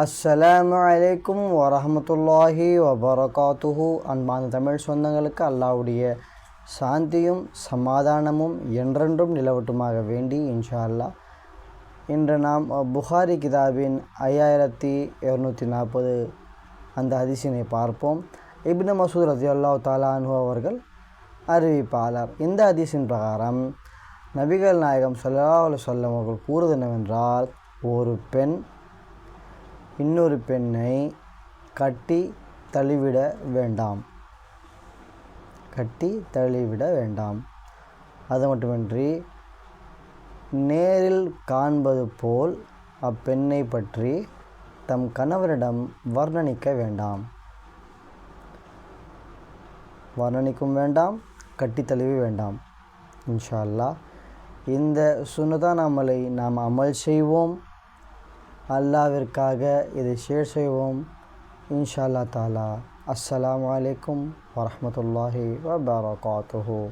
அஸ்ஸலாமு அலைக்கும் வரமத்துல்லாஹி வபரகாத்துஹு. அன்பான தமிழ் சொந்தங்களுக்கு அல்லாவுடைய சாந்தியும் சமாதானமும் என்றென்றும் நிலவட்டுமாக வேண்டி இன்ஷா அல்லாஹ் இன்று நாம் புகாரி கிதாபின் ஐயாயிரத்தி இரநூத்தி நாற்பது அந்த ஹதீஸினை பார்ப்போம். இப்னு மசூத் ரதி அல்லாஹ் தாலானு அவர்கள் அறிவிப்பாளர். இந்த ஹதீஸின் பிரகாரம் நபிகள் நாயகம் சொல்லா சொல்லவர்கள் வஸல்லம் அவர்கள் கூறுவது என்னவென்றால் ஒரு பெண் இன்னொரு பெண்ணை கட்டி தழுவிட வேண்டாம். கட்டி தழுவிட வேண்டாம். அது மட்டுமின்றி நேரில் காண்பது போல் அப்பெண்ணை பற்றி தம் கணவரிடம் வர்ணனிக்க வேண்டாம். வர்ணனிக்கும் வேண்டாம் கட்டி தழுவி வேண்டாம். இன்ஷா அல்லா இந்த சுனதான் அமலை நாம் அமல் செய்வோம். அல்லாவிற்காக இதை ஷேர் செய்வோம். இன்ஷா அல்லா தாலா. அஸ்லாம் வலைக்கம் வரமத்துல்லாஹி வபரகாத்துஹு.